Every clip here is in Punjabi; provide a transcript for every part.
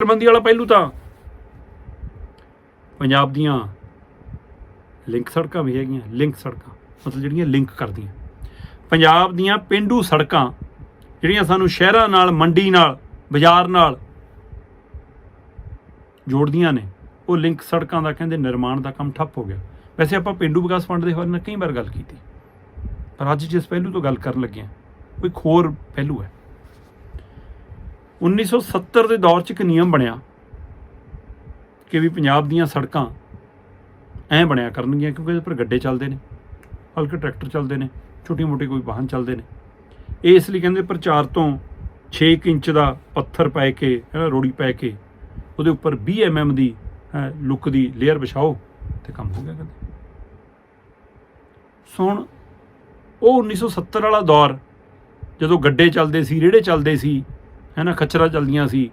ਬੰਦੀ ਵਾਲਾ ਪਹਿਲੂ ਤਾਂ। ਪੰਜਾਬ ਦੀਆਂ ਲਿੰਕ ਸੜਕਾਂ ਵੀ ਹੈਗੀਆਂ, ਲਿੰਕ ਸੜਕਾਂ, ਮਤਲਬ ਜਿਹੜੀਆਂ ਲਿੰਕ ਕਰਦੀਆਂ। ਪੰਜਾਬ ਦੀਆਂ ਪਿੰਡੂ ਸੜਕਾਂ, ਜਿਹੜੀਆਂ ਸਾਨੂੰ ਸ਼ਹਿਰਾਂ ਨਾਲ, ਮੰਡੀ ਨਾਲ, ਬਾਜ਼ਾਰ ਨਾਲ ਜੋੜਦੀਆਂ ਨੇ, ਉਹ ਲਿੰਕ ਸੜਕਾਂ ਦਾ ਕਹਿੰਦੇ ਨਿਰਮਾਣ ਦਾ ਕੰਮ ਠੱਪ ਹੋ ਗਿਆ। ਵੈਸੇ ਆਪਾਂ ਪਿੰਡੂ ਵਿਕਾਸ ਫੰਡ ਦੇ ਹਵਾਲੇ ਨਾਲ ਕਈ ਵਾਰ ਗੱਲ ਕੀਤੀ। ਪਰ ਅੱਜ ਜਿਸ ਪਹਿਲੂ ਤੋਂ ਗੱਲ ਕਰਨ ਲੱਗੇ ਹਾਂ ਉਹ ਇੱਕ ਹੋਰ ਪਹਿਲੂ ਹੈ। 1970 ਦੇ ਦੌਰ 'ਚ ਇੱਕ ਨਿਯਮ ਬਣਿਆ ਕਿ ਵੀ ਪੰਜਾਬ ਦੀਆਂ ਸੜਕਾਂ ਐਂ ਬਣਿਆ ਕਰਨਗੀਆਂ ਕਿਉਂਕਿ ਇਹਦੇ ਪਰ ਗੱਡੇ ਚੱਲਦੇ ਨੇ, ਹਲਕੇ ਟਰੈਕਟਰ ਚੱਲਦੇ ਨੇ, ਛੋਟੀ ਮੋਟੀ ਕੋਈ ਵਾਹਨ ਚੱਲਦੇ ਨੇ। ਇਹ ਇਸ ਲਈ ਕਹਿੰਦੇ ਪ੍ਰਚਾਰ ਤੋਂ 6 ਇੰਚ ਦਾ ਪੱਥਰ ਪੈ ਕੇ ਹੈ ਰੋੜੀ ਪੈ ਕੇ, ਉਹਦੇ ਉੱਪਰ 20 mm ਦੀ ਲੁੱਕ ਦੀ ਲੇਅਰ ਵਿਛਾਓ ਤੇ ਕੰਮ ਹੋ ਗਿਆ ਕਹਿੰਦੇ। ਸੋ ਹੁਣ ਉਹ 1970 ਵਾਲਾ ਦੌਰ ਜਦੋਂ ਗੱਡੇ ਚੱਲਦੇ ਸੀ ਰੇੜੇ ਚੱਲਦੇ ਸੀ ਹੈ ਨਾ ਖੱਚਰਾ ਚੱਲਦੀਆਂ ਸੀ।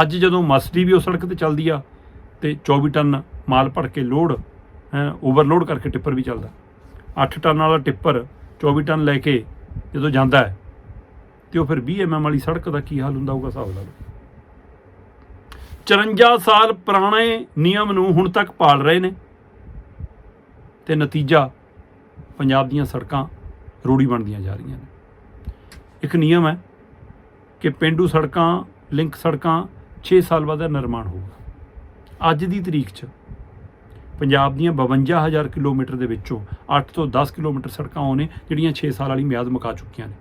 ਅੱਜ ਜਦੋਂ ਮਸਲੀ ਵੀ ਉਹ ਸੜਕ ਤੇ ਚੱਲਦੀ ਆ ਤੇ 24 ਟਨ ਮਾਲ ਭਰ ਕੇ ਲੋਡ, ਹੈ ਓਵਰਲੋਡ ਕਰਕੇ ਟਿੱਪਰ ਵੀ ਚੱਲਦਾ। 8 ਟਨ ਵਾਲਾ ਟਿੱਪਰ 24 ਟਨ ਲੈ ਕੇ ਜਦੋਂ ਜਾਂਦਾ ਹੈ, ਤੇ ਉਹ ਫਿਰ 20 ਐਮਐਮ ਵਾਲੀ ਸੜਕ ਦਾ ਕੀ ਹਾਲ ਹੁੰਦਾ ਹੋਊਗਾ ਹਿਸਾਬ ਲਾ ਲਓ। 54 ਸਾਲ ਪੁਰਾਣੇ ਨਿਯਮ ਨੂੰ ਹੁਣ ਤੱਕ ਪਾਲ ਰਹੇ ਨੇ ਤੇ ਨਤੀਜਾ ਪੰਜਾਬ ਦੀਆਂ ਸੜਕਾਂ ਰੋੜੀ ਬਣਦੀਆਂ ਜਾ ਰਹੀਆਂ ਨੇ। ਇੱਕ ਨਿਯਮ ਹੈ ਕਿ ਪਿੰਡੂ ਸੜਕਾਂ, ਲਿੰਕ ਸੜਕਾਂ 6 ਸਾਲ ਬਾਅਦ ਦਾ ਨਿਰਮਾਣ ਹੋਊਗਾ। ਅੱਜ ਦੀ ਤਰੀਕ 'ਚ ਪੰਜਾਬ ਦੀਆਂ 52000 ਕਿਲੋਮੀਟਰ ਦੇ ਵਿੱਚੋਂ 8 ਤੋਂ 10 ਕਿਲੋਮੀਟਰ ਸੜਕਾਂ ਉਹ ਨੇ, ਜਿਹੜੀਆਂ 6 ਸਾਲ ਵਾਲੀ ਮਿਆਦ ਮੁਕਾ ਚੁੱਕੀਆਂ ਨੇ।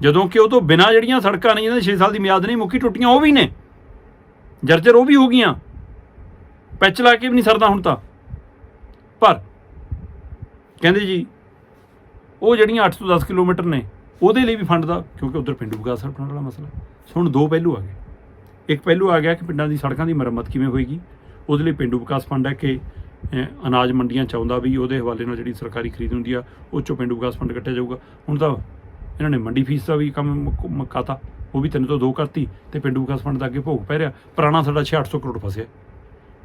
ਜਦੋਂ ਕਿ ਉਹ ਤੋਂ ਬਿਨਾਂ ਜਿਹੜੀਆਂ ਸੜਕਾਂ ਨੇ, ਜਿਹਨਾਂ ਦੀ 6 ਸਾਲ ਦੀ ਮਿਆਦ ਨਹੀਂ, ਮੁੱਕੀ ਟੁੱਟੀਆਂ, ਉਹ ਵੀ ਨੇ। ਜਰਜਰ ਉਹ ਵੀ ਹੋ ਗਈਆਂ ਪੈਚ ਲਾ ਕੇ ਵੀ ਨਹੀਂ ਸਰਦਾ ਹੁਣ ਤਾਂ। ਪਰ ਕਹਿੰਦੇ ਜੀ, ਉਹ ਜਿਹੜੀਆਂ 8 ਤੋਂ 10 ਕਿਲੋਮੀਟਰ ਨੇ ਉਹਦੇ ਲਈ ਵੀ ਫੰਡ ਦਾ, ਕਿਉਂਕਿ ਉਧਰ ਪਿੰਡੂ ਵਿਕਾਸ ਫੰਡ ਵਾਲਾ ਮਸਲਾ ਹੁਣ ਦੋ ਪਹਿਲੂ ਆ ਗਏ। ਇੱਕ ਪਹਿਲੂ ਆ ਗਿਆ ਕਿ ਪਿੰਡਾਂ ਦੀ ਸੜਕਾਂ ਦੀ ਮੁਰੰਮਤ ਕਿਵੇਂ ਹੋਏਗੀ। ਉਹਦੇ ਲਈ ਪਿੰਡੂ ਵਿਕਾਸ ਫੰਡ ਹੈ ਕਿ ਅਨਾਜ ਮੰਡੀਆਂ ਚਾਹੁੰਦਾ ਵੀ ਉਹਦੇ ਹਵਾਲੇ ਨਾਲ ਜਿਹੜੀ ਸਰਕਾਰੀ ਖਰੀਦ ਹੁੰਦੀ ਆ, ਉਹ ਚੋਂ ਪਿੰਡੂ ਵਿਕਾਸ ਫੰਡ ਕੱਟਿਆ ਜਾਊਗਾ। ਹੁਣ ਤਾਂ ਇਹਨਾਂ ਨੇ ਮੰਡੀ ਫੀਸ ਦਾ ਵੀ ਕੰਮ ਮੁਕ- ਮੁਕਾਤਾ ਉਹ ਵੀ ਤਿੰਨ ਤੋਂ ਦੋ ਕਰਤੀ ਤੇ ਪਿੰਡੂ ਵਿਕਾਸ ਫੰਡ ਦਾ ਅੱਗੇ ਭੋਗ ਪੈ ਰਿਹਾ। ਪੁਰਾਣਾ ਸਾਡਾ 6-800 ਕਰੋੜ ਫਸਿਆ।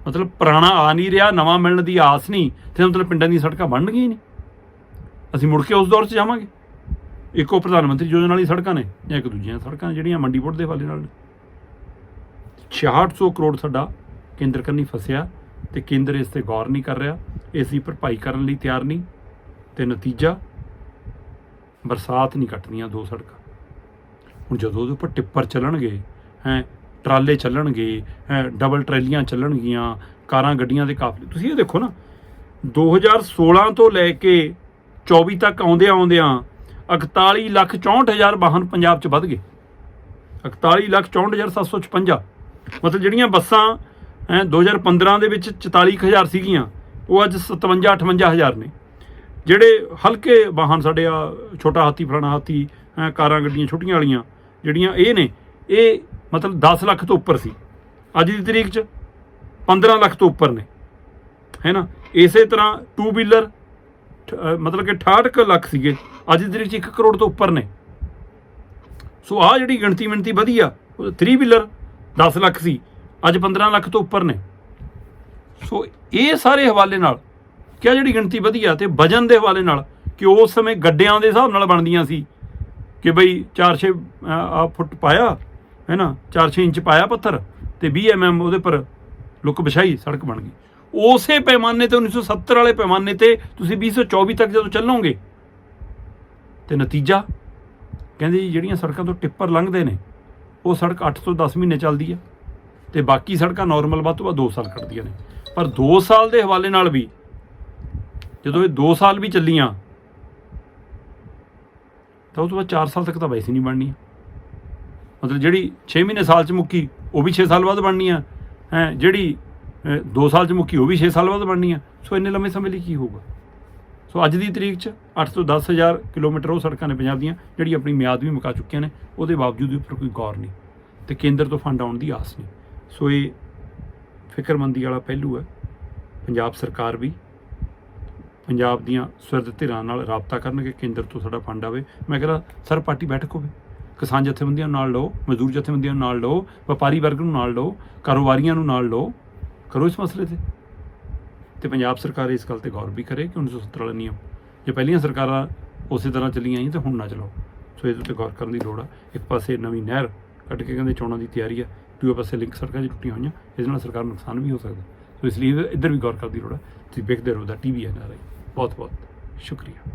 ਮਤਲਬ ਪੁਰਾਣਾ ਆ ਨਹੀਂ ਰਿਹਾ, ਨਵਾਂ ਮਿਲਣ ਦੀ ਆਸ ਨਹੀਂ, ਤੇ ਮਤਲਬ ਪਿੰਡਾਂ ਦੀਆਂ ਸੜਕਾਂ ਬਣਨਗੀਆਂ ਹੀ ਨਹੀਂ। ਅਸੀਂ ਮੁੜ ਕੇ ਉਸ ਦੌਰ 'ਚ ਜਾਵਾਂਗੇ। ਇੱਕੋ ਪ੍ਰਧਾਨ ਮੰਤਰੀ ਯੋਜਨਾ ਵਾਲੀ ਸੜਕਾਂ ਨੇ ਜਾਂ ਇੱਕ ਦੂਜੀਆਂ ਸੜਕਾਂ ਨੇ ਜਿਹੜੀਆਂ ਮੰਡੀ ਬੋਰਡ ਦੇ ਹਵਾਲੇ ਨਾਲ ਨੇ। 6600 ਕਰੋੜ ਸਾਡਾ ਕੇਂਦਰ ਕੰਨੀ ਫਸਿਆ ਤੇ ਕੇਂਦਰ ਇਸ ਤੇ ਗੌਰ ਨਹੀਂ ਕਰ ਰਿਹਾ, ਇਸ ਦੀ ਭਰਪਾਈ ਕਰਨ ਲਈ ਤਿਆਰ ਨਹੀਂ ਤੇ ਨਤੀਜਾ ਬਰਸਾਤ ਨਹੀਂ ਕੱਟਦੀਆਂ ਦੋ ਸੜਕਾਂ। ਹੁਣ ਜਦੋਂ ਉਹਦੇ ਉੱਪਰ ਟਿੱਪਰ ਚੱਲਣਗੇ, ਹੈ, ਟਰਾਲੇ ਚੱਲਣਗੇ, ਹੈ ਡਬਲ ਟਰੈਲੀਆਂ ਚੱਲਣਗੀਆਂ, ਕਾਰਾਂ ਗੱਡੀਆਂ ਦੇ ਕਾਫਲੇ, ਤੁਸੀਂ ਇਹ ਦੇਖੋ ਨਾ 2016 ਤੋਂ ਲੈ ਕੇ 24 ਤੱਕ ਆਉਂਦੇ ਆਉਂਦਿਆਂ 41 ਲੱਖ 64 ਹਜ਼ਾਰ ਵਾਹਨ ਪੰਜਾਬ 'ਚ ਵੱਧ ਗਏ। 41 ਲੱਖ 64 ਹਜ਼ਾਰ 756 ਮਤਲਬ ਜਿਹੜੀਆਂ ਬੱਸਾਂ, ਹੈ 2015 ਦੇ ਵਿੱਚ 44 ਕੁ ਹਜ਼ਾਰ ਸੀਗੀਆਂ, ਉਹ ਅੱਜ 57 58 ਹਜ਼ਾਰ ਨੇ। ਜਿਹੜੇ ਹਲਕੇ ਵਾਹਨ ਸਾਡੇ ਆ, ਛੋਟਾ ਹਾਥੀ, ਫਲਾਣਾ ਹਾਥੀ ਕਾਰਾਂ, ਗੱਡੀਆਂ ਛੋਟੀਆਂ ਵਾਲੀਆਂ, ਜਿਹੜੀਆਂ ਇਹ ਨੇ, ਇਹ ਮਤਲਬ 10 ਲੱਖ ਤੋਂ ਉੱਪਰ ਸੀ। ਅੱਜ ਦੀ ਤਰੀਕ 'ਚ 15 ਲੱਖ ਤੋਂ ਉੱਪਰ ਨੇ। ਹੈ ਨਾ? ਇਸੇ ਤਰ੍ਹਾਂ ਟੂ ਵੀਲਰ ਮਤਲਬ ਕਿ 68 ਕੁ ਲੱਖ ਸੀਗੇ। ਅੱਜ ਦੀ ਤਰੀਕ 'ਚ 1 ਕਰੋੜ ਤੋਂ ਉੱਪਰ ਨੇ। ਸੋ ਆ ਜਿਹੜੀ ਗਿਣਤੀ ਮਿਣਤੀ ਵਧੀਆ 3 ਵੀਲਰ 10 ਲੱਖ ਸੀ, ਅੱਜ 15 ਲੱਖ ਤੋਂ ਉੱਪਰ ਨੇ। ਸੋ ਇਹ ਸਾਰੇ ਹਵਾਲੇ ਨਾਲ, ਕਿਆ ਜਿਹੜੀ ਗਿਣਤੀ ਵਧੀਆ ਤੇ ਵਜਨ ਦੇ ਹਵਾਲੇ ਨਾਲ, ਕਿ ਉਸ ਸਮੇਂ ਗੱਡਿਆਂ ਦੇ ਹਿਸਾਬ ਨਾਲ ਬਣਦੀਆਂ ਸੀ, ਕਿ ਬਈ 4-6 ਆ ਫੁੱਟ ਪਾਇਆ, ਹੈ ਨਾ 4-6 ਇੰਚ ਪਾਇਆ ਪੱਥਰ, ਤੇ 20 ਐਮਐਮ ਉਹਦੇ ਪਰ ਲੁੱਕ ਵਿਛਾਈ, ਸੜਕ ਬਣ ਗਈ। ਉਸੇ ਪੈਮਾਨੇ ਤੇ 1970 ਵਾਲੇ ਪੈਮਾਨੇ ਤੇ ਤੁਸੀਂ 2024 ਤੱਕ ਜਦੋਂ ਚੱਲੋਗੇ, ਤੇ ਨਤੀਜਾ ਕਹਿੰਦੇ ਜੀ, ਜਿਹੜੀਆਂ ਸੜਕਾਂ ਤੋਂ ਟਿੱਪਰ ਲੰਘਦੇ ਨੇ, ਉਹ ਸੜਕ 8 ਤੋਂ 10 ਮਹੀਨੇ ਚੱਲਦੀ ਆ, ਤੇ ਬਾਕੀ ਸੜਕਾਂ ਨਾਰਮਲ ਵੱਧ ਤੋਂ ਵੱਧ 2 ਸਾਲ ਕੱਢਦੀਆਂ ਨੇ। ਪਰ 2 ਸਾਲ ਦੇ ਹਵਾਲੇ ਨਾਲ ਵੀ, ਜਦੋਂ ਇਹ 2 ਸਾਲ ਵੀ ਚੱਲੀਆਂ, ਤਾਂ ਉਹ ਤੋਂ ਬਾਅਦ 4 ਸਾਲ ਤੱਕ ਤਾਂ ਵੈਸੇ ਨਹੀਂ ਬਣਨੀ ਮਤਲਬ ਜਿਹੜੀ 6 ਮਹੀਨੇ ਸਾਲ ਚ ਮੁੱਕੀ, ਉਹ ਵੀ 6 ਸਾਲ ਬਾਅਦ ਬਣਨੀ ਆ। ਹੈ, ਜਿਹੜੀ 2 ਸਾਲ ਚ ਮੁੱਕੀ, ਉਹ ਵੀ 6 ਸਾਲ ਬਾਅਦ ਬਣਨੀ ਆ। ਸੋ ਇੰਨੇ ਲੰਮੇ ਸਮੇਂ ਲਈ ਕੀ ਹੋਊਗਾ? ਸੋ ਅੱਜ ਦੀ ਤਰੀਕ 'ਚ 8 ਤੋਂ 10000 ਕਿਲੋਮੀਟਰ ਉਹ ਸੜਕਾਂ ਨੇ ਪੰਜਾਬ ਦੀਆਂ, ਜਿਹੜੀ ਆਪਣੀ ਮਿਆਦ ਵੀ ਮੁਕਾ ਚੁੱਕੀਆਂ ਨੇ, ਉਹਦੇ ਬਾਵਜੂਦ ਵੀ ਉੱਪਰ ਕੋਈ ਗੌਰ ਨਹੀਂ। ਤੇ ਕੇਂਦਰ ਤੋਂ ਫੰਡ ਆਉਣ ਦੀ ਆਸ ਨਹੀਂ। ਸੋ ਇਹ ਫਿਕਰਮੰਦੀ ਵਾਲਾ ਪਹਿਲੂ ਹੈ। ਪੰਜਾਬ ਸਰਕਾਰ ਵੀ ਪੰਜਾਬ ਦੀਆਂ ਸੁਰਦ ਧਿਰਾਂ ਨਾਲ ਰਾਬਤਾ ਕਰਨਗੇ, ਕੇਂਦਰ ਤੋਂ ਸਾਡਾ ਫੰਡ ਆਵੇ। ਮੈਂ ਕਹਿੰਦਾ, ਸਰ, ਪਾਰਟੀ ਬੈਠਕ ਹੋਵੇ। ਕਿਸਾਨ ਜਥੇਬੰਦੀਆਂ ਨੂੰ ਨਾਲ ਲਓ, ਮਜ਼ਦੂਰ ਜਥੇਬੰਦੀਆਂ ਨੂੰ ਨਾਲ ਲਓ, ਵਪਾਰੀ ਵਰਗ ਨੂੰ ਨਾਲ ਲਓ, ਕਾਰੋਬਾਰੀਆਂ ਨੂੰ ਨਾਲ ਲਓ। ਕਰੋ ਇਸ ਮਸਲੇ ਤੇ। ਤੇ ਪੰਜਾਬ ਸਰਕਾਰ ਇਸ ਗੱਲ ਤੇ ਗੌਰ ਵੀ ਕਰੇ ਕਿ 1970 ਵਾਲਾ ਨਿਯਮ ਜੇ ਪਹਿਲੀਆਂ ਸਰਕਾਰਾਂ ਉਸੇ ਤਰ੍ਹਾਂ ਚੱਲੀਆਂ ਆਈਆਂ ਤਾਂ ਹੁਣ ਨਾ ਚਲਾਓ। ਸੋ ਇਹਦੇ ਉੱਤੇ ਗੌਰ ਕਰਨ ਦੀ ਲੋੜ ਆ। ਇੱਕ ਪਾਸੇ ਨਵੀਂ ਨਹਿਰ ਕੱਢ ਕੇ ਕਹਿੰਦੇ ਚੋਣਾਂ ਦੀ ਤਿਆਰੀ ਆ। ਦੂਜੇ ਪਾਸੇ ਲਿੰਕ ਸੜਕਾਂ 'ਚ ਟੁੱਟੀਆਂ ਹੋਈਆਂ ਇਸ ਨਾਲ ਸਰਕਾਰ ਨੂੰ ਨੁਕਸਾਨ ਵੀ ਹੋ ਸਕਦਾ। ਸੋ ਇਸ ਲਈ ਇੱਧਰ ਵੀ ਗੌਰ ਕਰਨ ਦੀ ਲੋੜ ਆ। ਤੁਸੀਂ ਵੇਖਦੇ ਰਹੋ ਦਾ ਟੀਵੀ ਐਨ ਆਰ ਆਈ। ਬਹੁਤ ਬਹੁਤ ਸ਼ੁਕਰੀਆ।